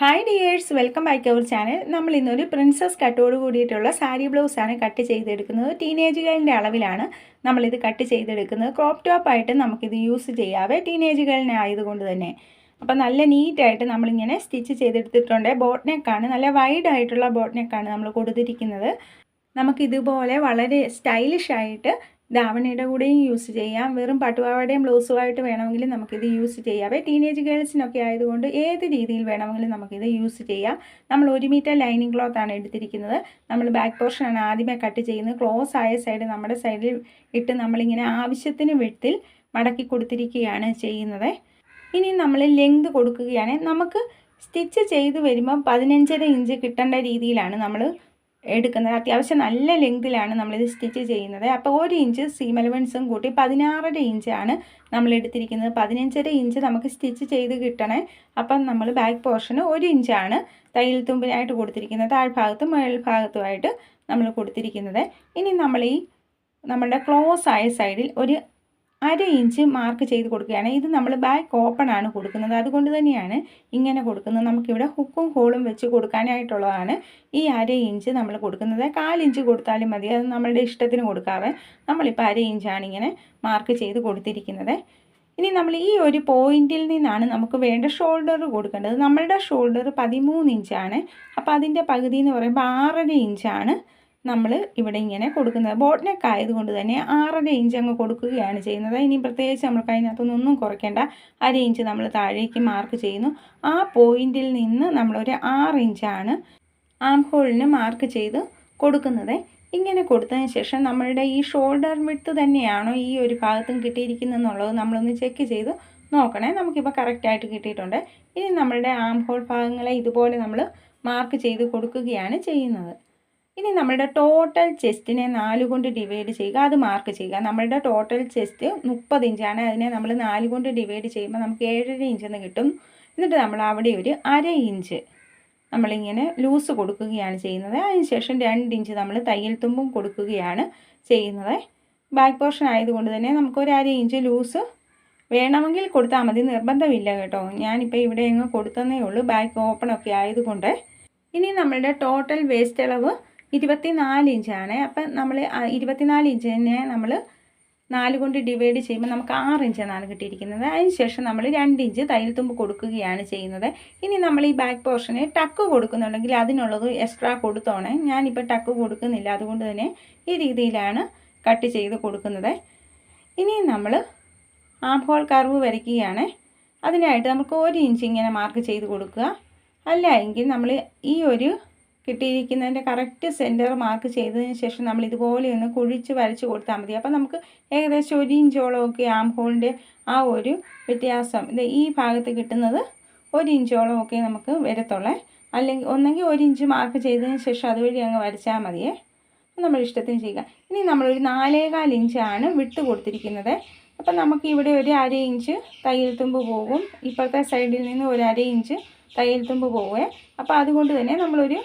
Hi dears welcome back our channel നമ്മൾ ഇന്നൊരു princess കട്ടോട് കൂടിയിട്ടുള്ള സാരി ബ്ലൗസാണ് കട്ട് ചെയ്തെടുക്കുന്നത്. ടീനേജുകളിന്റെ അളവിലാണ് നമ്മളിത് കട്ട് ചെയ്തെടുക്കുന്നത്. ക്രോപ്പ് ടോപ്പായിട്ട് നമുക്കിത് യൂസ് ചെയ്യാവേ ടീനേജുകളിനെ ആയതുകൊണ്ട് തന്നെ. അപ്പം നല്ല നീറ്റായിട്ട് നമ്മളിങ്ങനെ സ്റ്റിച്ച് ചെയ്തെടുത്തിട്ടുണ്ട്. ബോട്ട് നെക്കാണ് നല്ല വൈഡ് ആയിട്ടുള്ള ബോട്ട് നമ്മൾ കൊടുത്തിരിക്കുന്നത്. നമുക്കിതുപോലെ വളരെ സ്റ്റൈലിഷ് ആയിട്ട് ധാവണിയുടെ കൂടെയും യൂസ് ചെയ്യാം. വെറും പട്ടുപാവാടയും ബ്ലൗസുമായിട്ട് വേണമെങ്കിൽ നമുക്കിത് യൂസ് ചെയ്യാവേ ടീനേജ് ഗേൾസിനൊക്കെ ആയതുകൊണ്ട് ഏത് രീതിയിൽ വേണമെങ്കിലും നമുക്കിത് യൂസ് ചെയ്യാം. നമ്മൾ ഒരു മീറ്റർ ലൈനിങ് ക്ലോത്ത് ആണ് എടുത്തിരിക്കുന്നത്. നമ്മൾ ബാക്ക് പോർഷനാണ് ആദ്യമേ കട്ട് ചെയ്യുന്നത്. ക്ലോസ് ആയ സൈഡ് നമ്മുടെ സൈഡിൽ ഇട്ട് നമ്മളിങ്ങനെ ആവശ്യത്തിന് വിട്ടിൽ മടക്കി കൊടുത്തിരിക്കുകയാണ് ചെയ്യുന്നത്. ഇനി നമ്മൾ ലെങ്ത് കൊടുക്കുകയാണെങ്കിൽ നമുക്ക് സ്റ്റിച്ച് ചെയ്ത് വരുമ്പം പതിനഞ്ചര ഇഞ്ച് കിട്ടേണ്ട രീതിയിലാണ് നമ്മൾ എടുക്കുന്നത്. അത്യാവശ്യം നല്ല ലെങ്തിലാണ് നമ്മളിത് സ്റ്റിച്ച് ചെയ്യുന്നത്. അപ്പോൾ ഒരു ഇഞ്ച് സീം അലവൻസും കൂട്ടി പതിനാറര ഇഞ്ചാണ് നമ്മൾ എടുത്തിരിക്കുന്നത് പതിനഞ്ചര ഇഞ്ച് നമുക്ക് സ്റ്റിച്ച് ചെയ്ത് കിട്ടണേ. അപ്പം നമ്മൾ ബാക്ക് പോർഷന് ഒരു ഇഞ്ചാണ് തയ്യൽ തുമ്പിനായിട്ട് കൊടുത്തിരിക്കുന്നത്. താഴ്ഭാഗത്തും മേൽഭാഗത്തുമായിട്ട് നമ്മൾ കൊടുത്തിരിക്കുന്നത്. ഇനി നമ്മൾ ഈ നമ്മളുടെ ക്ലോസ് ആയ സൈഡിൽ ഒരു അര ഇഞ്ച് മാർക്ക് ചെയ്ത് കൊടുക്കുകയാണ്. ഇത് നമ്മൾ ബാക്ക് ഓപ്പൺ ആണ് കൊടുക്കുന്നത്. അതുകൊണ്ട് തന്നെയാണ് ഇങ്ങനെ കൊടുക്കുന്നത്. നമുക്കിവിടെ ഹുക്കും ഹോളും വെച്ച് കൊടുക്കാനായിട്ടുള്ളതാണ്. ഈ അര ഇഞ്ച് നമ്മൾ കൊടുക്കുന്നത്. കാലിഞ്ച് കൊടുത്താലും മതി. അത് നമ്മളുടെ ഇഷ്ടത്തിന് കൊടുക്കാവേ നമ്മളിപ്പോൾ അര ഇഞ്ചാണ് ഇങ്ങനെ മാർക്ക് ചെയ്ത് കൊടുത്തിരിക്കുന്നത്. ഇനി നമ്മൾ ഈ ഒരു പോയിന്റിൽ നിന്നാണ് നമുക്ക് വേണ്ട ഷോൾഡർ കൊടുക്കേണ്ടത്. നമ്മളുടെ ഷോൾഡർ പതിമൂന്ന് ഇഞ്ചാണ്. അപ്പോൾ അതിന്റെ പകുതി എന്ന് പറയുമ്പോൾ ആറര ഇഞ്ചാണ്. നമ്മൾ ഇവിടെ ഇങ്ങനെ കൊടുക്കുന്നത്. ബോട്ട് നെക്ക് ആയതുകൊണ്ട് തന്നെ ആറര ഇഞ്ച് അങ്ങ് കൊടുക്കുകയാണ് ചെയ്യുന്നത്. ഇനി പ്രത്യേകിച്ച് നമ്മൾക്ക് അതിനകത്തൊന്നും കുറയ്ക്കേണ്ട. അര ഇഞ്ച് നമ്മൾ താഴേക്ക് മാർക്ക് ചെയ്യുന്നു. ആ പോയിന്റിൽ നിന്ന് നമ്മളൊരു ആറ് ഇഞ്ചാണ് ആം ഹോളിന് മാർക്ക് ചെയ്ത് കൊടുക്കുന്നത്. ഇങ്ങനെ കൊടുത്തതിന് ശേഷം നമ്മളുടെ ഈ ഷോൾഡർ വിട്ട് തന്നെയാണോ ഈ ഒരു ഭാഗത്തും കിട്ടിയിരിക്കുന്നതെന്നുള്ളത് നമ്മളൊന്ന് ചെക്ക് ചെയ്ത് നോക്കണേ. നമുക്കിപ്പോൾ കറക്റ്റായിട്ട് കിട്ടിയിട്ടുണ്ട്. ഇനി നമ്മളുടെ ആം ഹോൾ ഭാഗങ്ങളെ ഇതുപോലെ നമ്മൾ മാർക്ക് ചെയ്ത് കൊടുക്കുകയാണ് ചെയ്യുന്നത്. ഇനി നമ്മുടെ ടോട്ടൽ ചെസ്റ്റിനെ നാല് കൊണ്ട് ഡിവൈഡ് ചെയ്യുക. അത് മാർക്ക് ചെയ്യുക. നമ്മളുടെ ടോട്ടൽ ചെസ്റ്റ് മുപ്പത് ഇഞ്ചാണ് അതിനെ നമ്മൾ നാല് കൊണ്ട് ഡിവൈഡ് ചെയ്യുമ്പോൾ നമുക്ക് ഏഴര ഇഞ്ചെന്ന് കിട്ടും. എന്നിട്ട് നമ്മൾ അവിടെ ഒരു അര ഇഞ്ച് നമ്മളിങ്ങനെ ലൂസ് കൊടുക്കുകയാണ് ചെയ്യുന്നത്. അതിനുശേഷം രണ്ട് ഇഞ്ച് നമ്മൾ തയ്യൽ തുമ്പും കൊടുക്കുകയാണ് ചെയ്യുന്നത്. ബാക്ക് പോർഷൻ ആയതുകൊണ്ട് തന്നെ നമുക്ക് ഒരു അര ഇഞ്ച് ലൂസ് വേണമെങ്കിൽ കൊടുത്താൽ മതി. നിർബന്ധമില്ല കേട്ടോ. ഞാനിപ്പോൾ ഇവിടെ അങ്ങ് കൊടുത്തതേ ഉള്ളൂ. ബാക്ക് ഓപ്പൺ ഒക്കെ ആയതുകൊണ്ട്. ഇനി നമ്മളുടെ ടോട്ടൽ വേസ്റ്റ് അളവ് ഇരുപത്തിനാല് ഇഞ്ചാണ്. അപ്പം നമ്മൾ ഇരുപത്തിനാല് ഇഞ്ചിനെ നമ്മൾ നാല് കൊണ്ട് ഡിവൈഡ് ചെയ്യുമ്പോൾ നമുക്ക് ആറ് ഇഞ്ചാണ് കിട്ടിയിരിക്കുന്നത്. അതിനുശേഷം നമ്മൾ രണ്ട് ഇഞ്ച് തയ്യൽ തുമ്പ് കൊടുക്കുകയാണ് ചെയ്യുന്നത്. ഇനി നമ്മൾ ഈ ബാക്ക് പോർഷന് ടക്ക് കൊടുക്കുന്നുണ്ടെങ്കിൽ അതിനുള്ളത് എക്സ്ട്രാ കൊടുത്തോണേ. ഞാനിപ്പോൾ ടക്ക് കൊടുക്കുന്നില്ല. അതുകൊണ്ട് തന്നെ ഈ രീതിയിലാണ് കട്ട് ചെയ്ത് കൊടുക്കുന്നത്. ഇനി നമ്മൾ ആംഹോൾ കർവ് വരയ്ക്കുകയാണ്. അതിനായിട്ട് നമുക്ക് ഒരു ഇഞ്ച് ഇങ്ങനെ മാർക്ക് ചെയ്ത് കൊടുക്കുക. അല്ല നമ്മൾ ഈ ഒരു കിട്ടിയിരിക്കുന്നതിന്റെ കറക്റ്റ് സെന്റർ മാർക്ക് ചെയ്തതിന് ശേഷം നമ്മൾ ഇതുപോലെ ഒന്ന് കുഴിച്ച് വരച്ച് കൊടുത്താൽ മതി. അപ്പോൾ നമുക്ക് ഏകദേശം ഒരു ഇഞ്ചോളമൊക്കെ ആം ഹോളിന്റെ ആ ഒരു വ്യത്യാസം ഇത് ഈ ഭാഗത്ത് കിട്ടുന്നത് ഒരു ഇഞ്ചോളം ഒക്കെ നമുക്ക് വരത്തുള്ളേ. അല്ലെങ്കിൽ ഒന്നെങ്കിൽ ഒരു ഇഞ്ച് മാർക്ക് ചെയ്തതിന് ശേഷം അതുവഴി അങ്ങ് വരച്ചാൽ മതിയേ. നമ്മൾ ഇഷ്ടത്തിന് ചെയ്യുക. ഇനി നമ്മളൊരു നാലേകാൽ ഇഞ്ചാണ് വിട്ട് കൊടുത്തിരിക്കുന്നത്. അപ്പം നമുക്ക് ഇവിടെ ഒരു അര ഇഞ്ച് തയ്യൽ തുമ്പ് പോകും. ഇപ്പോഴത്തെ സൈഡിൽ നിന്ന് ഒരു അര ഇഞ്ച് തയ്യൽ തുമ്പ് പോവേ. അപ്പോൾ അതുകൊണ്ട് തന്നെ നമ്മളൊരു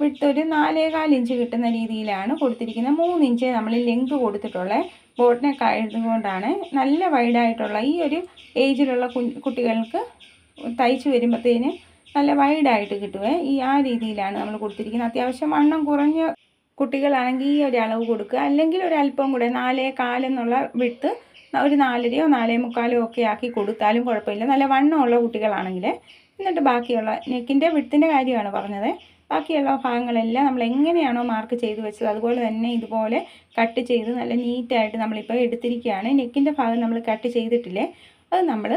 വിട്ട് ഒരു നാലേകാൽ ഇഞ്ച് കിട്ടുന്ന രീതിയിലാണ് കൊടുത്തിരിക്കുന്നത്. മൂന്ന് ഇഞ്ച് നമ്മൾ ലെങ്ത് കൊടുത്തിട്ടുള്ളത് ബോട്ടിനൊക്കെ ആയതുകൊണ്ടാണ് നല്ല വൈഡായിട്ടുള്ള ഈ ഒരു ഏജിലുള്ള കുട്ടികൾക്ക് തയ്ച്ച് വരുമ്പോഴത്തേന് നല്ല വൈഡായിട്ട് കിട്ടുവേ. ഈ ആ രീതിയിലാണ് നമ്മൾ കൊടുത്തിരിക്കുന്നത്. അത്യാവശ്യം വണ്ണം കുറഞ്ഞ കുട്ടികളാണെങ്കിൽ ഈ ഒരു അളവ് കൊടുക്കുക. അല്ലെങ്കിൽ ഒരു അല്പം കൂടെ നാലേ കാലെന്നുള്ള വിട്ട് ഒരു നാലരയോ നാലേ മുക്കാലോ ഒക്കെ ആക്കി കൊടുത്താലും കുഴപ്പമില്ല. നല്ല വണ്ണമുള്ള കുട്ടികളാണെങ്കിൽ. എന്നിട്ട് ബാക്കിയുള്ള നെക്കിന്റെ വിട്ടിന്റെ കാര്യമാണ് പറഞ്ഞത്. ബാക്കിയുള്ള ഭാഗങ്ങളെല്ലാം നമ്മൾ എങ്ങനെയാണോ മാർക്ക് ചെയ്ത് വെച്ചത് അതുപോലെ തന്നെ ഇതുപോലെ കട്ട് ചെയ്ത് നല്ല നീറ്റായിട്ട് നമ്മളിപ്പോൾ എടുത്തിരിക്കുകയാണ്. നെക്കിന്റെ ഭാഗം നമ്മൾ കട്ട് ചെയ്തിട്ടില്ലേ? അത് നമ്മൾ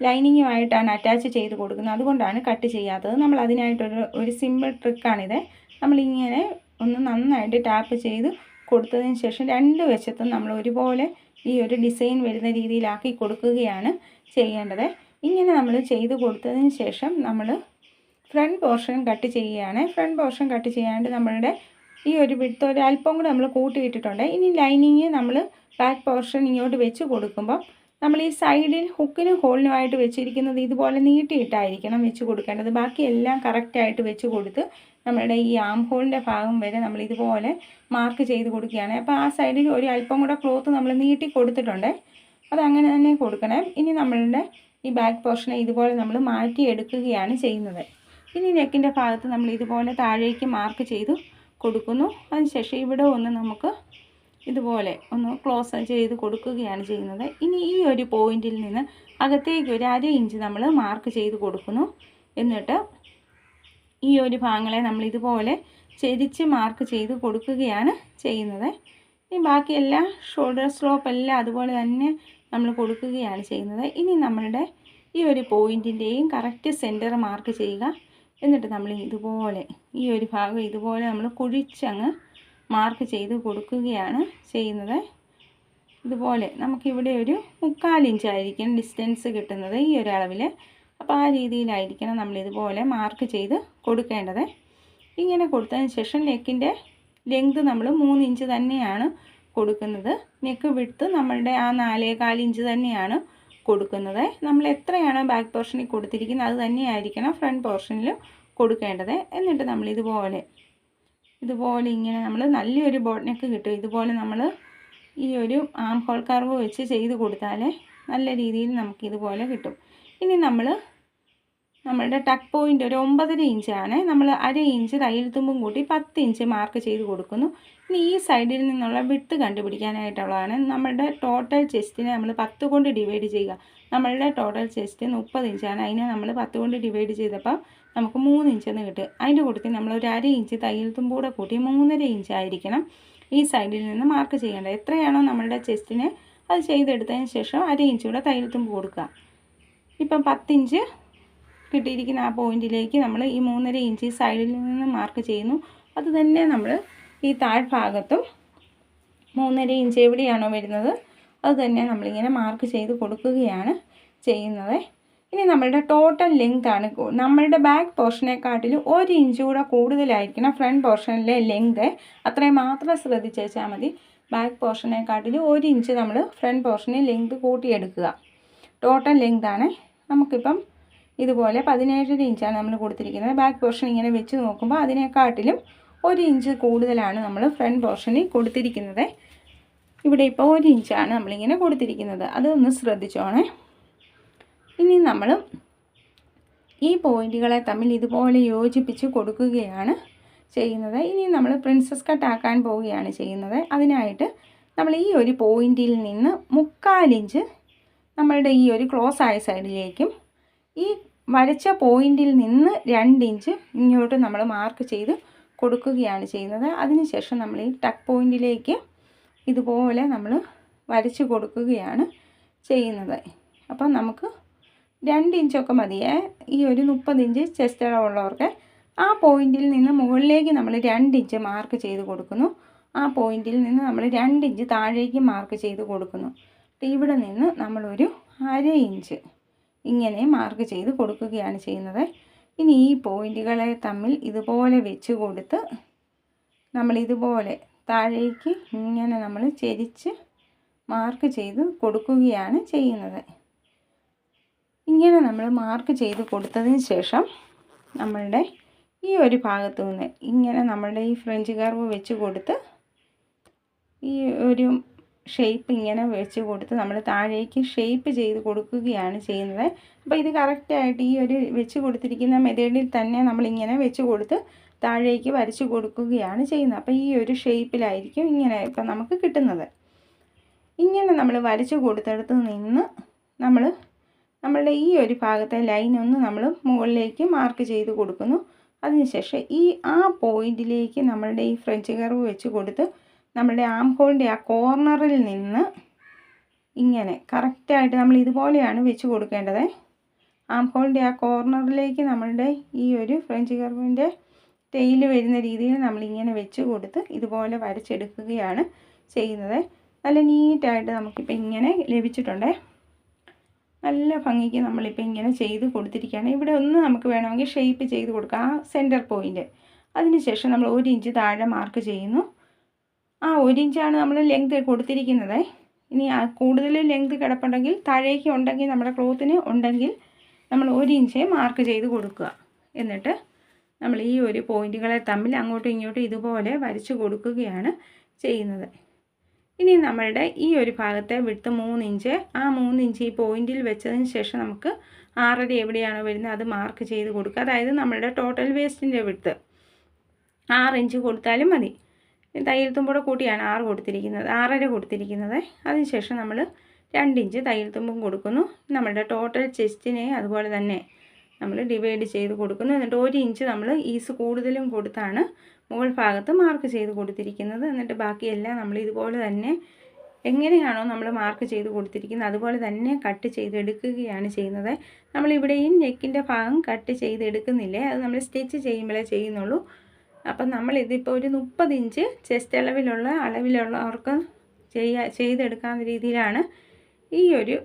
ലൈനിങ്ങുമായിട്ടാണ് അറ്റാച്ച് ചെയ്ത് കൊടുക്കുന്നത്. അതുകൊണ്ടാണ് കട്ട് ചെയ്യാത്തത്. നമ്മൾ അതിനായിട്ടൊരു ഒരു സിമ്പിൾ ട്രിക്കാണിത് നമ്മളിങ്ങനെ ഒന്ന് നന്നായിട്ട് ടാപ്പ് ചെയ്ത് കൊടുത്തതിന് ശേഷം രണ്ട് വശത്തും നമ്മൾ ഒരുപോലെ ഈ ഒരു ഡിസൈൻ വരുന്ന രീതിയിലാക്കി കൊടുക്കുകയാണ് ചെയ്യേണ്ടത്. ഇങ്ങനെ നമ്മൾ ചെയ്ത് കൊടുത്തതിന് ശേഷം നമ്മൾ ഫ്രണ്ട് പോർഷൻ കട്ട് ചെയ്യുകയാണ്. ഫ്രണ്ട് പോർഷൻ കട്ട് ചെയ്യാണ്ട് നമ്മളുടെ ഈ ഒരു വിടുത്ത് ഒരു അല്പം കൂടെ നമ്മൾ കൂട്ടിയിട്ടിട്ടുണ്ട് ഇനി ലൈനിങ് നമ്മൾ ബാക്ക് പോർഷൻ ഇങ്ങോട്ട് വെച്ച് കൊടുക്കുമ്പോൾ നമ്മൾ ഈ സൈഡിൽ ഹുക്കിനും ഹോളിനുമായിട്ട് വെച്ചിരിക്കുന്നത് ഇതുപോലെ നീട്ടിയിട്ടായിരിക്കണം വെച്ച് കൊടുക്കേണ്ടത്. ബാക്കി എല്ലാം കറക്റ്റായിട്ട് വെച്ച് കൊടുത്ത് നമ്മളുടെ ഈ ആം ഹോളിന്റെ ഭാഗം വരെ നമ്മൾ ഇതുപോലെ മാർക്ക് ചെയ്ത് കൊടുക്കുകയാണ്. അപ്പോൾ ആ സൈഡിൽ ഒരു അല്പം കൂടെ ക്ലോത്ത് നമ്മൾ നീട്ടി കൊടുത്തിട്ടുണ്ട്. അതങ്ങനെ തന്നെ കൊടുക്കണം. ഇനി നമ്മളുടെ ഈ ബാക്ക് പോർഷനെ ഇതുപോലെ നമ്മൾ മാറ്റിയെടുക്കുകയാണ് ചെയ്യുന്നത്. ഇനി നെക്കിന്റെ ഭാഗത്ത് നമ്മൾ ഇതുപോലെ താഴേക്ക് മാർക്ക് ചെയ്തു കൊടുക്കുന്നു. അതിനുശേഷം ഇവിടെ ഒന്ന് നമുക്ക് ഇതുപോലെ ഒന്ന് ക്ലോസ് ചെയ്ത് കൊടുക്കുകയാണ് ചെയ്യുന്നത്. ഇനി ഈ ഒരു പോയിന്റിൽ നിന്ന് അകത്തേക്ക് ഒരു അര ഇഞ്ച് നമ്മൾ മാർക്ക് ചെയ്ത് കൊടുക്കുന്നു. എന്നിട്ട് ഈ ഒരു ഭാഗങ്ങളെ നമ്മൾ ഇതുപോലെ ചെരിച്ച് മാർക്ക് ചെയ്ത് കൊടുക്കുകയാണ് ചെയ്യുന്നത്. ഇനി ബാക്കി എല്ലാ ഷോൾഡർ സ്ലോപ്പ് എല്ലാം അതുപോലെ തന്നെ നമ്മൾ കൊടുക്കുകയാണ് ചെയ്യുന്നത്. ഇനി നമ്മളുടെ ഈ ഒരു പോയിന്റിന്റെയും കറക്റ്റ് സെന്റർ മാർക്ക് ചെയ്യുക. എന്നിട്ട് നമ്മൾ ഇതുപോലെ ഈ ഒരു ഭാഗം ഇതുപോലെ നമ്മൾ കുഴിച്ചങ്ങ് മാർക്ക് ചെയ്ത് കൊടുക്കുകയാണ് ചെയ്യുന്നത്. ഇതുപോലെ നമുക്കിവിടെ ഒരു മുക്കാൽ ഇഞ്ചായിരിക്കും ഡിസ്റ്റൻസ് കിട്ടുന്നത് ഈ ഒരു അളവിൽ. അപ്പോൾ ആ രീതിയിലായിരിക്കണം നമ്മൾ ഇതുപോലെ മാർക്ക് ചെയ്ത് കൊടുക്കേണ്ടത്. ഇങ്ങനെ കൊടുത്തതിന് ശേഷം നെക്കിന്റെ ലെങ്ത് നമ്മൾ മൂന്ന് ഇഞ്ച് തന്നെയാണ് കൊടുക്കുന്നത്. നെക്ക് വിട്ട് നമ്മളുടെ ആ നാലേകാൽ ഇഞ്ച് തന്നെയാണ് കൊടുക്കുന്നത്. നമ്മൾ എത്രയാണോ ബാക്ക് പോർഷനിൽ കൊടുത്തിരിക്കുന്നത് അത് തന്നെയായിരിക്കണം ഫ്രണ്ട് പോർഷനിൽ കൊടുക്കേണ്ടത്. എന്നിട്ട് നമ്മൾ ഇതുപോലെ ഇതുപോലെ ഇങ്ങനെ നമ്മൾ നല്ലൊരു ബോട്ട് നെക്ക് കിട്ടും. ഇതുപോലെ നമ്മൾ ഈ ഒരു ആം ഹോൾ കർവ് വെച്ച് ചെയ്ത് കൊടുത്താൽ നല്ല രീതിയിൽ നമുക്കിതുപോലെ കിട്ടും. ഇനി നമ്മൾ നമ്മളുടെ ടക്ക് പോയിന്റ് ഒരു ഒമ്പതര ഇഞ്ചാണ് നമ്മൾ അര ഇഞ്ച് തയ്യൽ തുമ്പും കൂട്ടി പത്ത് ഇഞ്ച് മാർക്ക് ചെയ്ത് കൊടുക്കുന്നു. ഇനി ഈ സൈഡിൽ നിന്നുള്ള വിട്ട് കണ്ടുപിടിക്കാനായിട്ടുള്ളതാണ്. നമ്മളുടെ ടോട്ടൽ ചെസ്റ്റിനെ നമ്മൾ പത്ത് കൊണ്ട് ഡിവൈഡ് ചെയ്യുക. നമ്മളുടെ ടോട്ടൽ ചെസ്റ്റ് മുപ്പത് ഇഞ്ചാണ് അതിനെ നമ്മൾ പത്ത് കൊണ്ട് ഡിവൈഡ് ചെയ്തപ്പോൾ നമുക്ക് മൂന്ന് ഇഞ്ചെന്ന് കിട്ടും. അതിന്റെ കൂട്ടത്തിൽ നമ്മൾ ഒരു അര ഇഞ്ച് തയ്യൽ തുമ്പൂടെ കൂട്ടി മൂന്നര ഇഞ്ച് ആയിരിക്കണം. ഈ സൈഡിൽ നിന്ന് മാർക്ക് ചെയ്യേണ്ടത് എത്രയാണോ നമ്മളുടെ ചെസ്റ്റിനെ അത് ചെയ്തെടുത്തതിന് ശേഷം അര ഇഞ്ച് കൂടെ തയ്യൽ തുമ്പ് കൊടുക്കുക. ഇപ്പം പത്തിഞ്ച് കിട്ടിയിരിക്കുന്ന ആ പോയിന്റിലേക്ക് നമ്മൾ ഈ മൂന്നര ഇഞ്ച് സൈഡിൽ നിന്ന് മാർക്ക് ചെയ്യുന്നു. അതുതന്നെ നമ്മൾ ഈ താഴ്ഭാഗത്തും മൂന്നര ഇഞ്ച് എവിടെയാണോ വരുന്നത് അതുതന്നെ നമ്മളിങ്ങനെ മാർക്ക് ചെയ്ത് കൊടുക്കുകയാണ് ചെയ്യുന്നത്. ഇനി നമ്മളുടെ ടോട്ടൽ ലെങ്ത് ആണ്. നമ്മളുടെ ബാക്ക് പോർഷനെക്കാട്ടിലും ഒരു ഇഞ്ച് കൂടെ കൂടുതലായിരിക്കണം ഫ്രണ്ട് പോർഷനിലെ ലെങ്ത് അത്രയും മാത്രം ശ്രദ്ധിച്ചേച്ചാൽ മതി. ബാക്ക് പോർഷനെക്കാട്ടിലും ഒരു ഇഞ്ച് നമ്മൾ ഫ്രണ്ട് പോർഷന് ലെങ്ത് കൂട്ടിയെടുക്കുക. ടോട്ടൽ ലെങ്ത് ആണ്. നമുക്കിപ്പം ഇതുപോലെ പതിനേഴര ഇഞ്ചാണ് നമ്മൾ കൊടുത്തിരിക്കുന്നത്. ബാക്ക് പോർഷൻ ഇങ്ങനെ വെച്ച് നോക്കുമ്പോൾ അതിനെക്കാട്ടിലും ഒരു ഇഞ്ച് കൂടുതലാണ് നമ്മൾ ഫ്രണ്ട് പോർഷനിൽ കൊടുത്തിരിക്കുന്നത്. ഇവിടെ ഇപ്പോൾ ഒരു ഇഞ്ചാണ് നമ്മളിങ്ങനെ കൊടുത്തിരിക്കുന്നത്. അതൊന്ന് ശ്രദ്ധിച്ചോണേ. ഇനി നമ്മൾ ഈ പോയിന്റുകളെ തമ്മിൽ ഇതുപോലെ യോജിപ്പിച്ച് കൊടുക്കുകയാണ് ചെയ്യുന്നത്. ഇനി നമ്മൾ പ്രിൻസസ് കട്ട് ആക്കാൻ പോവുകയാണ് ചെയ്യുന്നത്. അതിനായിട്ട് നമ്മൾ ഈ ഒരു പോയിന്റിൽ നിന്ന് മുക്കാലിഞ്ച് നമ്മളുടെ ഈ ഒരു ക്ലോസ് ആയ സൈഡിലേക്കും ഈ വരച്ച പോയിന്റിൽ നിന്ന് രണ്ട് ഇഞ്ച് ഇങ്ങോട്ട് നമ്മൾ മാർക്ക് ചെയ്ത് കൊടുക്കുകയാണ് ചെയ്യുന്നത്. അതിനുശേഷം നമ്മൾ ഈ ടക്ക് പോയിന്റിലേക്ക് ഇതുപോലെ നമ്മൾ വരച്ച് കൊടുക്കുകയാണ് ചെയ്യുന്നത്. അപ്പം നമുക്ക് രണ്ട് ഇഞ്ചൊക്കെ മതിയേ. ഈ ഒരു മുപ്പത് ഇഞ്ച് ചെസ്റ്റ് അളവുള്ളവർക്ക് ആ പോയിന്റിൽ നിന്ന് മുകളിലേക്ക് നമ്മൾ രണ്ട് ഇഞ്ച് മാർക്ക് ചെയ്ത് കൊടുക്കുന്നു. ആ പോയിന്റിൽ നിന്ന് നമ്മൾ രണ്ട് ഇഞ്ച് താഴേക്ക് മാർക്ക് ചെയ്ത് കൊടുക്കുന്നു. ഇവിടെ നിന്ന് നമ്മളൊരു അര ഇഞ്ച് ഇങ്ങനെ മാർക്ക് ചെയ്ത് കൊടുക്കുകയാണ് ചെയ്യുന്നത്. ഇനി ഈ പോയിന്റുകളെ തമ്മിൽ ഇതുപോലെ വെച്ച് കൊടുത്ത് നമ്മൾ ഇതുപോലെ താഴേക്ക് ഇങ്ങനെ നമ്മൾ ചെരിച്ച് മാർക്ക് ചെയ്ത് കൊടുക്കുകയാണ് ചെയ്യുന്നത്. ഇങ്ങനെ നമ്മൾ മാർക്ക് ചെയ്ത് കൊടുത്തതിന് ശേഷം നമ്മളുടെ ഈ ഒരു ഭാഗത്തു നിന്ന് ഇങ്ങനെ നമ്മളുടെ ഈ ഫ്രഞ്ച് കർവ് വെച്ച് കൊടുത്ത് ഈ ഒരു ഷേപ്പ് ഇങ്ങനെ വെച്ച് കൊടുത്ത് നമ്മൾ താഴേക്ക് ഷേപ്പ് ചെയ്ത് കൊടുക്കുകയാണ് ചെയ്യുന്നത്. അപ്പോൾ ഇത് കറക്റ്റായിട്ട് ഈ ഒരു വെച്ച് കൊടുത്തിരിക്കുന്ന മെത്തേഡിൽ തന്നെ നമ്മളിങ്ങനെ വെച്ച് കൊടുത്ത് താഴേക്ക് വരച്ച് കൊടുക്കുകയാണ് ചെയ്യുന്നത്. അപ്പോൾ ഈ ഒരു ഷേപ്പിലായിരിക്കും ഇങ്ങനെ ഇപ്പം നമുക്ക് കിട്ടുന്നത്. ഇങ്ങനെ നമ്മൾ വരച്ച് കൊടുത്തെടുത്ത് നിന്ന് നമ്മൾ നമ്മളുടെ ഈ ഒരു ഭാഗത്തെ ലൈൻ ഒന്ന് നമ്മൾ മുകളിലേക്ക് മാർക്ക് ചെയ്ത് കൊടുക്കുന്നു. അതിനുശേഷം ഈ ആ പോയിന്റിലേക്ക് നമ്മളുടെ ഈ ഫ്രഞ്ച് കർവ് വെച്ച് കൊടുത്ത് നമ്മുടെ ആം ഹോളിന്റെ ആ കോർണറിൽ നിന്ന് ഇങ്ങനെ കറക്റ്റായിട്ട് നമ്മൾ ഇതുപോലെയാണ് വെച്ച് കൊടുക്കേണ്ടത്. ആം ഹോളിന്റെ ആ കോർണറിലേക്ക് നമ്മളുടെ ഈ ഒരു ഫ്രഞ്ച് കർവിന്റെ ടെയിൽ വരുന്ന രീതിയിൽ നമ്മളിങ്ങനെ വെച്ച് കൊടുത്ത് ഇതുപോലെ വരച്ചെടുക്കുകയാണ് ചെയ്യുന്നത്. നല്ല നീറ്റായിട്ട് നമുക്കിപ്പോൾ ഇങ്ങനെ ലഭിച്ചിട്ടുണ്ട്. നല്ല ഭംഗിക്ക് നമ്മളിപ്പോൾ ഇങ്ങനെ ചെയ്ത് കൊടുത്തിരിക്കുകയാണ്. ഇവിടെ ഒന്ന് നമുക്ക് വേണമെങ്കിൽ ഷേപ്പ് ചെയ്ത് കൊടുക്കാം. ആ സെന്റർ പോയിന്റ് അതിനുശേഷം നമ്മൾ ഒരു ഇഞ്ച് താഴെ മാർക്ക് ചെയ്യുന്നു. ആ ഒരു ഇഞ്ചാണ് നമ്മൾ ലെങ്ത് കൊടുത്തിരിക്കുന്നത്. ഇനി കൂടുതൽ ലെങ്ത് കിടപ്പുണ്ടെങ്കിൽ താഴേക്ക് ഉണ്ടെങ്കിൽ നമ്മുടെ ക്ലോത്തിന് ഉണ്ടെങ്കിൽ നമ്മൾ ഒരു ഇഞ്ച് മാർക്ക് ചെയ്ത് കൊടുക്കുക. എന്നിട്ട് നമ്മൾ ഈ ഒരു പോയിന്റുകളെ തമ്മിൽ അങ്ങോട്ടും ഇങ്ങോട്ടും ഇതുപോലെ വരച്ച് കൊടുക്കുകയാണ് ചെയ്യുന്നത്. ഇനി നമ്മളുടെ ഈ ഒരു ഭാഗത്തെ വിട്ട് മൂന്ന് ഇഞ്ച്. ആ മൂന്ന് ഇഞ്ച് ഈ പോയിന്റിൽ വെച്ചതിന് ശേഷം നമുക്ക് ആറര എവിടെയാണോ വരുന്നത് അത് മാർക്ക് ചെയ്ത് കൊടുക്കുക. അതായത് നമ്മളുടെ ടോട്ടൽ വേസ്റ്റിന്റെ വിട്ട് ആറ് ഇഞ്ച് കൊടുത്താലും മതി. തയ്യൽ കൂടെ കൂട്ടിയാണ് ആറ് കൊടുത്തിരിക്കുന്നത് ആറര കൊടുത്തിരിക്കുന്നത്. അതിനുശേഷം നമ്മൾ രണ്ട് ഇഞ്ച് തയ്യൽ തുമ്പും കൊടുക്കുന്നു. നമ്മളുടെ ടോട്ടൽ ചെസ്റ്റിനെ അതുപോലെ തന്നെ നമ്മൾ ഡിവൈഡ് ചെയ്ത് കൊടുക്കുന്നു. എന്നിട്ട് ഒരു ഇഞ്ച് നമ്മൾ ഈസ് കൂടുതലും കൊടുത്താണ് മുകൾ ഭാഗത്ത് മാർക്ക് ചെയ്ത് കൊടുത്തിരിക്കുന്നത്. എന്നിട്ട് ബാക്കിയെല്ലാം നമ്മൾ ഇതുപോലെ തന്നെ എങ്ങനെയാണോ നമ്മൾ മാർക്ക് ചെയ്ത് കൊടുത്തിരിക്കുന്നത് അതുപോലെ തന്നെ കട്ട് ചെയ്തെടുക്കുകയാണ് ചെയ്യുന്നത്. നമ്മളിവിടെയും നെക്കിന്റെ ഭാഗം കട്ട് ചെയ്തെടുക്കുന്നില്ലേ അത് നമ്മൾ സ്റ്റിച്ച് ചെയ്യുമ്പോഴേ ചെയ്യുന്നുള്ളൂ. അപ്പം നമ്മൾ ഇതിപ്പോൾ ഒരു മുപ്പത് ഇഞ്ച് ചെസ്റ്റ് അളവിലുള്ള അളവിലുള്ളവർക്ക് ചെയ്യാ ചെയ്തെടുക്കാവുന്ന രീതിയിലാണ് ഈ ഒരു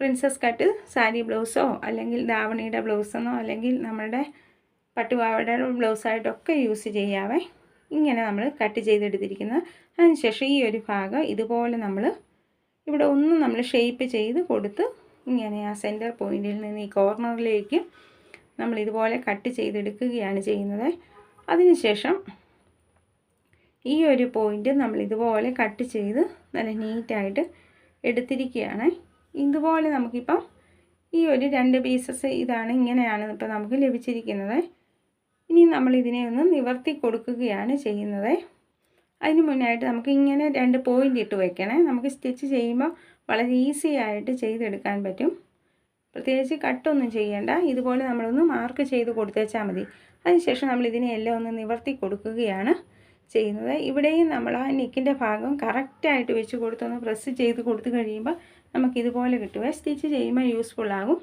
പ്രിൻസസ് കട്ട് സാരി ബ്ലൗസോ അല്ലെങ്കിൽ ദാവണിയുടെ ബ്ലൗസെന്നോ അല്ലെങ്കിൽ നമ്മളുടെ പട്ടുപാവയുടെ ബ്ലൗസായിട്ടൊക്കെ യൂസ് ചെയ്യാവേ. ഇങ്ങനെ നമ്മൾ കട്ട് ചെയ്തെടുത്തിരിക്കുന്നത്. അതിനുശേഷം ഈ ഒരു ഭാഗം ഇതുപോലെ നമ്മൾ ഇവിടെ ഒന്ന് നമ്മൾ ഷേപ്പ് ചെയ്ത് കൊടുത്ത് ഇങ്ങനെ ആ സെന്റർ പോയിന്റിൽ നിന്ന് ഈ കോർണറിലേക്ക് നമ്മൾ ഇതുപോലെ കട്ട് ചെയ്തെടുക്കുകയാണ് ചെയ്യുന്നത്. അതിനുശേഷം ഈ ഒരു പോയിന്റ് നമ്മൾ ഇതുപോലെ കട്ട് ചെയ്ത് നല്ല നീറ്റായിട്ട് എടുത്തിരിക്കുകയാണ്. ഇതുപോലെ നമുക്കിപ്പം ഈ ഒരു രണ്ട് പീസസ് ഇതാണ് ഇങ്ങനെയാണ് ഇപ്പോൾ നമുക്ക് ലഭിച്ചിരിക്കുന്നത്. ഇനി നമ്മൾ ഇതിനെ ഒന്ന് നിവർത്തി കൊടുക്കുകയാണ് ചെയ്യുന്നത്. അതിന് മുന്നായിട്ട് നമുക്ക് ഇങ്ങനെ രണ്ട് പോയിന്റ് ഇട്ട് വയ്ക്കണേ നമുക്ക് സ്റ്റിച്ച് ചെയ്യുമ്പോൾ വളരെ ഈസി ആയിട്ട് ചെയ്തെടുക്കാൻ പറ്റും. പ്രത്യേകിച്ച് കട്ടൊന്നും ചെയ്യേണ്ട. ഇതുപോലെ നമ്മളൊന്ന് മാർക്ക് ചെയ്ത് കൊടുത്തേച്ചാൽ മതി. അതിനുശേഷം നമ്മൾ ഇതിനെ എല്ലാം ഒന്ന് നിവർത്തി കൊടുക്കുകയാണ് ചെയ്യുന്നത്. ഇവിടെയും നമ്മൾ ആ നെക്കിന്റെ ഭാഗം കറക്റ്റായിട്ട് വെച്ച് കൊടുത്തൊന്ന് പ്രസ് ചെയ്ത് കൊടുത്തു കഴിയുമ്പോൾ നമുക്കിതുപോലെ കിട്ടുക. സ്റ്റിച്ച് ചെയ്യുമ്പോൾ യൂസ്ഫുൾ ആകും.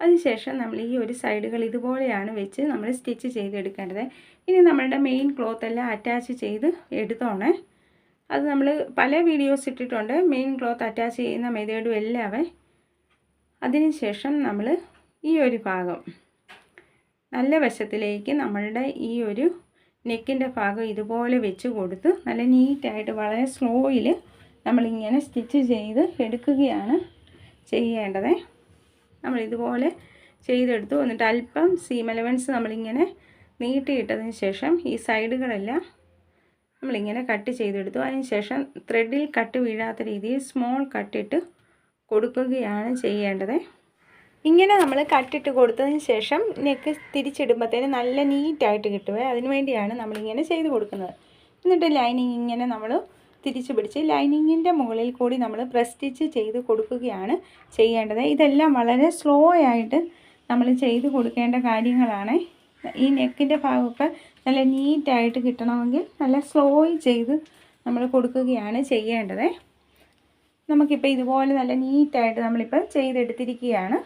അതിനുശേഷം നമ്മൾ ഈ ഒരു സൈഡുകൾ ഇതുപോലെയാണ് വെച്ച് നമ്മൾ സ്റ്റിച്ച് ചെയ്തെടുക്കേണ്ടത്. ഇനി നമ്മളുടെ മെയിൻ ക്ലോത്ത് എല്ലാം അറ്റാച്ച് ചെയ്ത് എടുത്തോണേ. അത് നമ്മൾ പല വീഡിയോസ് ഇട്ടിട്ടുണ്ട്. മെയിൻ ക്ലോത്ത് അറ്റാച്ച് ചെയ്യുന്ന മെതേഡും എല്ലാവേ അതിനുശേഷം നമ്മൾ ഈ ഒരു ഭാഗം. നല്ല വശത്തിലേക്ക് നമ്മളുടെ ഈ ഒരു നെക്കിന്റെ ഭാഗം ഇതുപോലെ വെച്ച് കൊടുത്ത് നല്ല നീറ്റായിട്ട് വളരെ സ്ലോയിൽ നമ്മളിങ്ങനെ സ്റ്റിച്ച് ചെയ്ത് എടുക്കുകയാണ് ചെയ്യേണ്ടത്. നമ്മൾ ഇതുപോലെ ചെയ്തെടുത്തു. എന്നിട്ട് അല്പം സീം എലവൻസ് നമ്മളിങ്ങനെ നീട്ടിയിട്ടതിന് ശേഷം ഈ സൈഡുകളെല്ലാം നമ്മളിങ്ങനെ കട്ട് ചെയ്തെടുത്തു. അതിന് ശേഷം ത്രെഡിൽ കട്ട് വീഴാത്ത രീതിയിൽ സ്മോൾ കട്ടിട്ട് കൊടുക്കുകയാണ് ചെയ്യേണ്ടത്. ഇങ്ങനെ നമ്മൾ കട്ടിട്ട് കൊടുത്തതിന് ശേഷം നെക്ക് തിരിച്ചിടുമ്പോഴത്തേന് നല്ല നീറ്റായിട്ട് കിട്ടുക അതിന് വേണ്ടിയാണ് നമ്മളിങ്ങനെ ചെയ്ത് കൊടുക്കുന്നത്. എന്നിട്ട് ലൈനിങ് ഇങ്ങനെ നമ്മൾ തിരിച്ച് പിടിച്ച് ലൈനിങ്ങിന്റെ മുകളിൽ കൂടി നമ്മൾ പ്രസ് സ്റ്റിച്ച് ചെയ്ത് കൊടുക്കുകയാണ് ചെയ്യേണ്ടത്. ഇതെല്ലാം വളരെ സ്ലോ ആയിട്ട് നമ്മൾ ചെയ്ത് കൊടുക്കേണ്ട കാര്യങ്ങളാണ്. ഈ നെക്കിന്റെ ഭാഗമൊക്കെ നല്ല നീറ്റായിട്ട് കിട്ടണമെങ്കിൽ നല്ല സ്ലോ ചെയ്ത് നമ്മൾ കൊടുക്കുകയാണ് ചെയ്യേണ്ടത്. നമുക്കിപ്പോൾ ഇതുപോലെ നല്ല നീറ്റായിട്ട് നമ്മളിപ്പോൾ ചെയ്തെടുത്തിരിക്കുകയാണ്.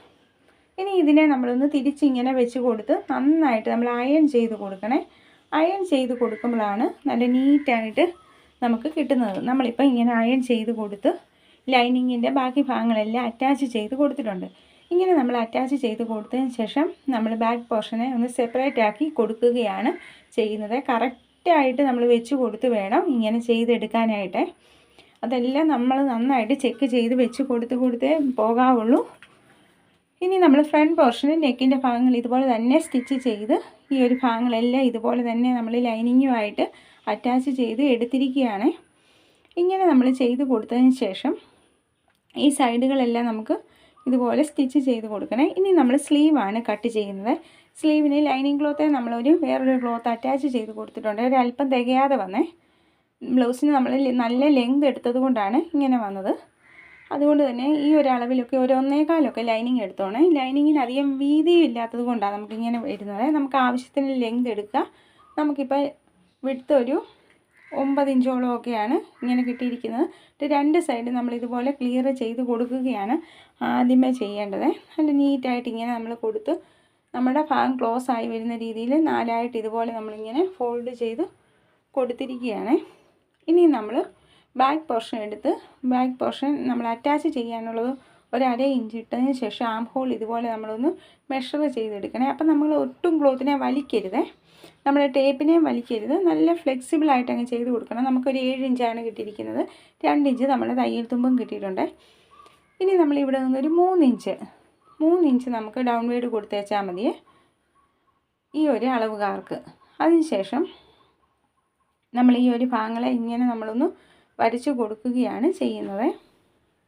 ഇനി ഇതിനെ നമ്മളൊന്ന് തിരിച്ചിങ്ങനെ വെച്ച് കൊടുത്ത് നന്നായിട്ട് നമ്മൾ അയൺ ചെയ്ത് കൊടുക്കണേ. അയൺ ചെയ്ത് കൊടുക്കുമ്പോഴാണ് നല്ല നീറ്റായിട്ട് നമുക്ക് കിട്ടുന്നത്. നമ്മളിപ്പോൾ ഇങ്ങനെ അയൺ ചെയ്ത് കൊടുത്ത് ലൈനിങ്ങിന്റെ ബാക്കി ഭാഗങ്ങളെല്ലാം അറ്റാച്ച് ചെയ്ത് കൊടുത്തിട്ടുണ്ട്. ഇങ്ങനെ നമ്മൾ അറ്റാച്ച് ചെയ്ത് കൊടുത്തതിന് ശേഷം നമ്മൾ ബാക്ക് പോർഷനെ ഒന്ന് സെപ്പറേറ്റ് ആക്കി കൊടുക്കുകയാണ് ചെയ്യുന്നത്. കറക്റ്റായിട്ട് നമ്മൾ വെച്ച് കൊടുത്ത് വേണം ഇങ്ങനെ ചെയ്തെടുക്കാനായിട്ട്. അതെല്ലാം നമ്മൾ നന്നായിട്ട് ചെക്ക് ചെയ്ത് വെച്ച് കൊടുത്ത് കൊടുത്തേ പോകാവുള്ളൂ. ഇനി നമ്മൾ ഫ്രണ്ട് പോർഷന് നെക്കിന്റെ ഭാഗങ്ങൾ ഇതുപോലെ തന്നെ സ്റ്റിച്ച് ചെയ്ത് ഈ ഒരു ഭാഗങ്ങളെല്ലാം ഇതുപോലെ തന്നെ നമ്മൾ ലൈനിങ്ങുമായിട്ട് അറ്റാച്ച് ചെയ്ത് എടുത്തിരിക്കുകയാണ്. ഇങ്ങനെ നമ്മൾ ചെയ്ത് കൊടുത്തതിന് ശേഷം ഈ സൈഡുകളെല്ലാം നമുക്ക് ഇതുപോലെ സ്റ്റിച്ച് ചെയ്ത് കൊടുക്കണേ. ഇനി നമ്മൾ സ്ലീവാണ് കട്ട് ചെയ്യുന്നത്. സ്ലീവിന് ലൈനിങ് ക്ലോത്തെ നമ്മളൊരു വേറൊരു ക്ലോത്ത് അറ്റാച്ച് ചെയ്ത് കൊടുത്തിട്ടുണ്ട്. ഒരു അല്പം തികയാതെ വന്നേ. ബ്ലൗസിന് നമ്മൾ നല്ല ലെങ്ത് എടുത്തത് കൊണ്ടാണ് ഇങ്ങനെ വന്നത്. അതുകൊണ്ട് തന്നെ ഈ ഒരളവിലൊക്കെ ഒരു ഒന്നേകാലൊക്കെ ലൈനിങ് എടുത്തോണേ. ലൈനിങ്ങിന് അധികം വീതിയും ഇല്ലാത്തത് കൊണ്ടാണ് നമുക്കിങ്ങനെ വരുന്നത്. നമുക്ക് ആവശ്യത്തിന് ലെങ്ത് എടുക്കുക. നമുക്കിപ്പോൾ വിടുത്ത് ഒരു ഒമ്പത് ഇഞ്ചോളം ഒക്കെയാണ് ഇങ്ങനെ കിട്ടിയിരിക്കുന്നത്. രണ്ട് സൈഡ് നമ്മൾ ഇതുപോലെ ക്ലിയർ ചെയ്ത് കൊടുക്കുകയാണ് ആദ്യമേ ചെയ്യേണ്ടത്. നല്ല നീറ്റായിട്ട് ഇങ്ങനെ നമ്മൾ കൊടുത്ത് നമ്മുടെ ഭാഗം ക്ലോസ് ആയി വരുന്ന രീതിയിൽ നാലായിട്ട് ഇതുപോലെ നമ്മളിങ്ങനെ ഫോൾഡ് ചെയ്ത് കൊടുത്തിരിക്കുകയാണ്. ഇനി നമ്മൾ ബാക്ക് പോർഷൻ എടുത്ത് ബാക്ക് പോർഷൻ നമ്മൾ അറ്റാച്ച് ചെയ്യാനുള്ളത് ഒരു അര ഇഞ്ച് ഇട്ടതിന് ശേഷം ആം ഹോൾ ഇതുപോലെ നമ്മളൊന്ന് മെഷർ ചെയ്തെടുക്കണേ. അപ്പം നമ്മൾ ഒട്ടും ക്ലോത്തിനെ വലിക്കരുതേ. നമ്മുടെ ടേപ്പിനെയും വലിക്കരുത്. നല്ല ഫ്ലെക്സിബിൾ ആയിട്ട് അങ്ങ് ചെയ്ത് കൊടുക്കണം. നമുക്കൊരു ഏഴ് ഇഞ്ചാണ് കിട്ടിയിരിക്കുന്നത്. രണ്ട് ഇഞ്ച് നമ്മുടെ തയ്യൽ തുമ്പും കിട്ടിയിട്ടുണ്ട്. ഇനി നമ്മളിവിടെ നിന്നൊരു മൂന്ന് ഇഞ്ച് മൂന്ന് ഇഞ്ച് നമുക്ക് ഡൗൺ വേഡ് കൊടുത്തേച്ചാൽ മതിയേ. ഈ ഒരു അളവുകാർക്ക്. അതിനുശേഷം നമ്മൾ ഈ ഒരു ഭാഗങ്ങളെ ഇങ്ങനെ നമ്മളൊന്ന് വരച്ചു കൊടുക്കുകയാണ് ചെയ്യുന്നത്.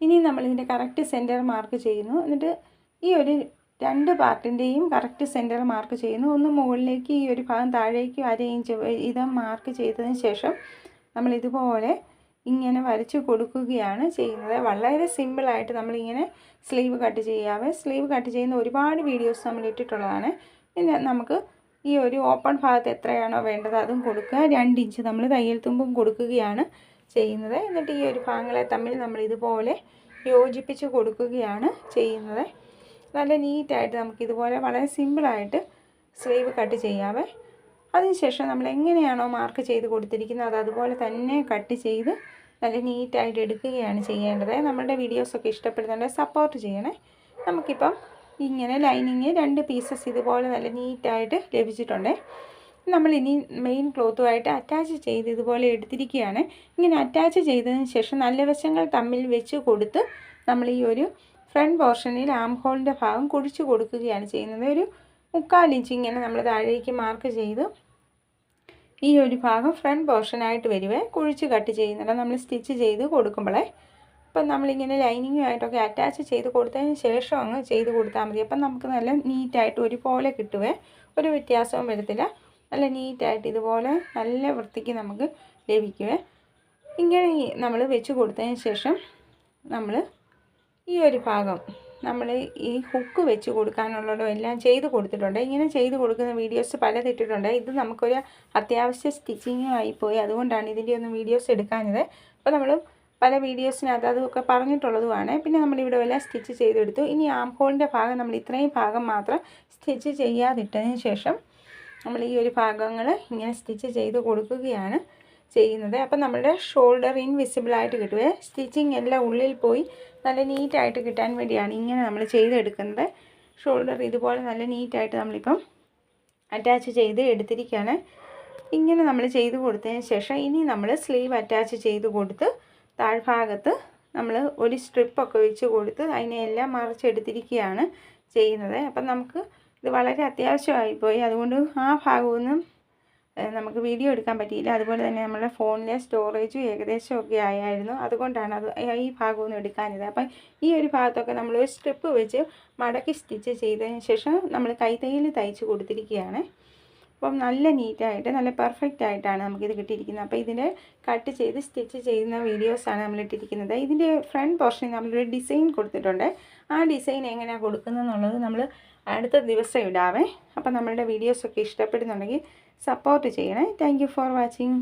ഇനി നമ്മളിതിന്റെ കറക്റ്റ് സെന്റർ മാർക്ക് ചെയ്യുന്നു. എന്നിട്ട് ഈ ഒരു രണ്ട് പാർട്ടിന്റെയും കറക്റ്റ് സെന്റർ മാർക്ക് ചെയ്യുന്നു. ഒന്ന് മുകളിലേക്ക് ഈ ഒരു ഭാഗം താഴേക്ക് അര ഇഞ്ച് മാർക്ക് ചെയ്തതിന് ശേഷം നമ്മൾ ഇതുപോലെ ഇങ്ങനെ വരച്ചു കൊടുക്കുകയാണ് ചെയ്യുന്നത്. വളരെ സിമ്പിളായിട്ട് നമ്മളിങ്ങനെ സ്ലീവ് കട്ട് ചെയ്യാവേ സ്ലീവ് കട്ട് ചെയ്യുന്ന ഒരുപാട് വീഡിയോസ് നമ്മൾ ഇട്ടിട്ടുള്ളതാണ്. പിന്നെ നമുക്ക് ഈ ഒരു ഓപ്പൺ ഭാഗത്ത് എത്രയാണോ വേണ്ടത് അതും കൊടുക്കുക. രണ്ട് ഇഞ്ച് നമ്മൾ തയ്യൽ തുമ്പും കൊടുക്കുകയാണ് ചെയ്യുന്നത്. എന്നിട്ട് ഈ ഒരു ഭാഗങ്ങളെ തമ്മിൽ നമ്മൾ ഇതുപോലെ യോജിപ്പിച്ച് കൊടുക്കുകയാണ് ചെയ്യുന്നത്. നല്ല നീറ്റായിട്ട് നമുക്ക് ഇതുപോലെ വളരെ സിമ്പിളായിട്ട് സ്ലീവ് കട്ട് ചെയ്യാവേ അതിനുശേഷം നമ്മൾ എങ്ങനെയാണോ മാർക്ക് ചെയ്ത് കൊടുത്തിരിക്കുന്നത് അത് അതുപോലെ തന്നെ കട്ട് ചെയ്ത് നല്ല നീറ്റായിട്ട് എടുക്കുകയാണ് ചെയ്യേണ്ടത്. നമ്മളുടെ വീഡിയോസൊക്കെ ഇഷ്ടപ്പെടുന്നുണ്ടെങ്കിൽ സപ്പോർട്ട് ചെയ്യണേ. നമുക്കിപ്പം ഇങ്ങനെ ലൈനിങ് രണ്ട് പീസസ് ഇതുപോലെ നല്ല നീറ്റായിട്ട് ലഭിച്ചിട്ടുണ്ട്. നമ്മൾ ഇനി മെയിൻ ക്ലോത്തുമായിട്ട് അറ്റാച്ച് ചെയ്ത് ഇതുപോലെ എടുത്തിരിക്കുകയാണ്. ഇങ്ങനെ അറ്റാച്ച് ചെയ്തതിന് ശേഷം നല്ല വശങ്ങൾ തമ്മിൽ വെച്ച് കൊടുത്ത് നമ്മൾ ഈ ഒരു ഫ്രണ്ട് പോർഷനിൽ ആം ഹോളിന്റെ ഭാഗം കുഴിച്ച് കൊടുക്കുകയാണ് ചെയ്യുന്നത്. ഒരു മുക്കാൽ ഇഞ്ച് ഇങ്ങനെ നമ്മൾ താഴേക്ക് മാർക്ക് ചെയ്ത് ഈ ഒരു ഭാഗം ഫ്രണ്ട് പോർഷനായിട്ട് വരുവേ. കുഴിച്ച് കട്ട് ചെയ്യുന്നുണ്ട് നമ്മൾ സ്റ്റിച്ച് ചെയ്ത് കൊടുക്കുമ്പോഴേ അപ്പം നമ്മളിങ്ങനെ ലൈനിങ്ങുമായിട്ടൊക്കെ അറ്റാച്ച് ചെയ്ത് കൊടുത്തതിന് ശേഷം അങ്ങ് ചെയ്ത് കൊടുത്താൽ മതി. അപ്പം നമുക്ക് നല്ല നീറ്റായിട്ട് ഒരുപോലെ കിട്ടുവേ. ഒരു വ്യത്യാസവും വരത്തില്ല. നല്ല നീറ്റായിട്ട് ഇതുപോലെ നല്ല വൃത്തിക്ക് നമുക്ക് ലഭിക്കുവേ. ഇങ്ങനെ നമ്മൾ വെച്ച് കൊടുത്തതിന് ശേഷം നമ്മൾ ഈ ഒരു ഭാഗം നമ്മൾ ഈ ഹുക്ക് വെച്ച് കൊടുക്കാനുള്ളതും എല്ലാം ചെയ്ത് കൊടുത്തിട്ടുണ്ട്. ഇങ്ങനെ ചെയ്ത് കൊടുക്കുന്ന വീഡിയോസ് പലതിട്ടിട്ടുണ്ട് ഇത് നമുക്കൊരു അത്യാവശ്യ സ്റ്റിച്ചിങ്ങുമായി പോയി. അതുകൊണ്ടാണ് ഇതിന്റെ ഒന്നും വീഡിയോസ് എടുക്കാഞ്ഞത്. അപ്പോൾ നമ്മൾ പല വീഡിയോസിനകത്ത് അതൊക്കെ പറഞ്ഞിട്ടുള്ളതുമാണ്. പിന്നെ നമ്മളിവിടെ വല്ല സ്റ്റിച്ച് ചെയ്തെടുത്തു. ഇനി ആം ഹോളിന്റെ ഭാഗം നമ്മൾ ഇത്രയും ഭാഗം മാത്രം സ്റ്റിച്ച് ചെയ്യാതിട്ടതിന് ശേഷം നമ്മൾ ഈ ഒരു ഭാഗങ്ങൾ ഇങ്ങനെ സ്റ്റിച്ച് ചെയ്ത് കൊടുക്കുകയാണ് ചെയ്യുന്നത്. അപ്പം നമ്മുടെ ഷോൾഡർ ഇൻവിസിബിളായിട്ട് കിട്ടുവേ. സ്റ്റിച്ചിങ് എല്ലാം ഉള്ളിൽ പോയി നല്ല നീറ്റായിട്ട് കിട്ടാൻ വേണ്ടിയാണ് ഇങ്ങനെ നമ്മൾ ചെയ്തെടുക്കുന്നത്. ഷോൾഡർ ഇതുപോലെ നല്ല നീറ്റായിട്ട് നമ്മളിപ്പം അറ്റാച്ച് ചെയ്ത് എടുത്തിരിക്കുകയാണ്. ഇങ്ങനെ നമ്മൾ ചെയ്ത് കൊടുത്തതിന് ശേഷം ഇനി നമ്മൾ സ്ലീവ് അറ്റാച്ച് ചെയ്ത് കൊടുത്ത് താഴ്ഭാഗത്ത് നമ്മൾ ഒരു സ്ട്രിപ്പൊക്കെ വെച്ച് കൊടുത്ത് അതിനെയെല്ലാം മറിച്ചെടുത്തിരിക്കുകയാണ് ചെയ്യുന്നത്. അപ്പം നമുക്ക് ഇത് വളരെ അത്യാവശ്യമായിപ്പോയി അതുകൊണ്ട് ആ ഭാഗമൊന്നും നമുക്ക് വീഡിയോ എടുക്കാൻ പറ്റിയില്ല. അതുപോലെ തന്നെ നമ്മുടെ ഫോണിലെ സ്റ്റോറേജും ഏകദേശം ഒക്കെ ആയായിരുന്നു. അതുകൊണ്ടാണ് അത് ഈ ഭാഗമൊന്നും എടുക്കാനിത് അപ്പം ഈ ഒരു ഭാഗത്തൊക്കെ നമ്മൾ ഒരു സ്ട്രിപ്പ് വെച്ച് മടക്കി സ്റ്റിച്ച് ചെയ്തതിന് ശേഷം നമ്മൾ കൈത്തയ്യിൽ തയ്ച്ച് കൊടുത്തിരിക്കുകയാണ്. അപ്പം നല്ല നീറ്റായിട്ട് നല്ല പെർഫെക്റ്റ് ആയിട്ടാണ് നമുക്കിത് കിട്ടിയിരിക്കുന്നത്. അപ്പോൾ ഇതിന്റെ കട്ട് ചെയ്ത് സ്റ്റിച്ച് ചെയ്യുന്ന വീഡിയോസാണ് നമ്മൾ ഇട്ടിരിക്കുന്നത് ഇതിന്റെ ഫ്രണ്ട് പോർഷനിൽ നമ്മളൊരു ഡിസൈൻ കൊടുത്തിട്ടുണ്ട്. ആ ഡിസൈൻ എങ്ങനെയാണ് കൊടുക്കുന്നത് എന്നുള്ളത് നമ്മൾ അടുത്ത ദിവസം ഇടാവേ. അപ്പം നമ്മളുടെ വീഡിയോസൊക്കെ ഇഷ്ടപ്പെടുന്നുണ്ടെങ്കിൽ സപ്പോർട്ട് ചെയ്യണേ. Thank for watching